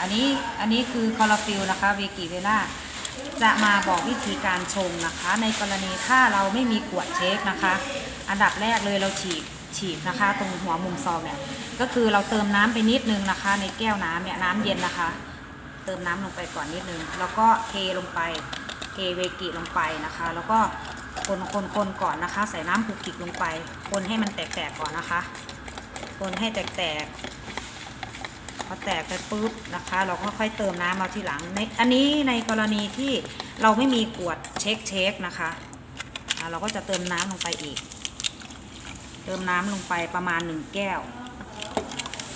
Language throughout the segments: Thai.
อันนี้อันนี้คือคอลาฟิลนะคะเวกิเวล่าจะมาบอกวิธีการชงนะคะ ในกรณีถ้าเราไม่มีขวดเชคนะคะ อันดับแรกเลยเราฉีกฉีกนะคะ ตรงหัวมุมซองเนี่ยก็คือเราเติมน้ำไปนิดนึงนะคะ ในแก้วน้ำเนี่ยน้ำเย็นนะคะ เติมน้ำลงไปก่อนนิดนึง แล้วก็เทลงไปเทเวกิลงไปนะคะ แล้วก็คนคนคนก่อนนะคะ ใส่น้ำคลุกคลิกลงไป คนให้มันแตกๆก่อนนะคะ คนให้แตกๆ พอแตกไปปุ๊บนะคะ เราก็ค่อยเติมน้ำมาทีหลังในอันนี้ในกรณีที่เราไม่มีขวดเช็คเช็คนะคะเราก็จะเติมน้ำลงไปอีก เติมน้ำลงไปประมาณหนึ่งแก้ว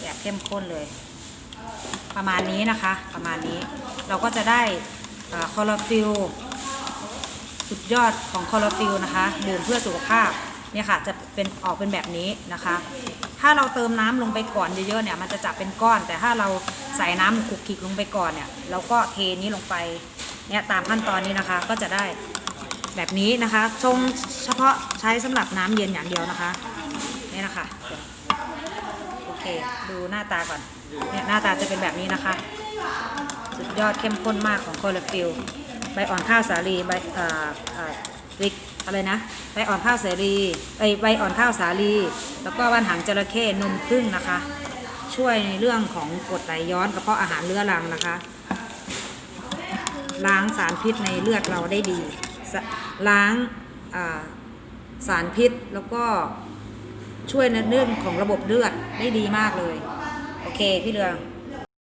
แบบเข้มข้นเลย ประมาณนี้นะคะ ประมาณนี้เราก็จะได้คอลลาฟิลสุดยอดของคอลลาฟิลนะคะดื่มเพื่อสุขภาพ เนี่ยค่ะจะเป็นออกเป็นแบบนี้นะคะ ถ้าเราเติมน้ำลงไปก่อนเยอะๆเนี่ยมันจะจับเป็นก้อน แต่ถ้าเราใส่น้ำคลุกคลิกลงไปก่อนเนี่ยเราก็เทนี้ลงไปเนี่ยตามขั้นตอนนี้นะคะก็จะได้แบบนี้นะคะชงเฉพาะใช้สำหรับน้ำเย็นอย่างเดียวนะคะนี่นะคะโอเคดูหน้าตาก่อนเนี่ยหน้าตาจะเป็นแบบนี้นะคะ สุดยอดเข้มข้นมากของโคลาฟิลใบอ่อนข้าวสาลีใบอ่อ เอ่อวิกอะไรนะใบอ่อนข้าวสาลีเอ้ยใบอ่อนข้าวสาลี แล้วก็ว่านหางจระเข้นมพึ่งนะคะ ช่วยในเรื่องของกรดไหลย้อนกระเพาะอาหารเรื้อรังนะคะ ล้างสารพิษในเลือดเราได้ดี ล้างาสารพิษแล้วก็ช่วยในเรื่องของระบบเลือดได้ดีมากเลย โอเค พี่เรือง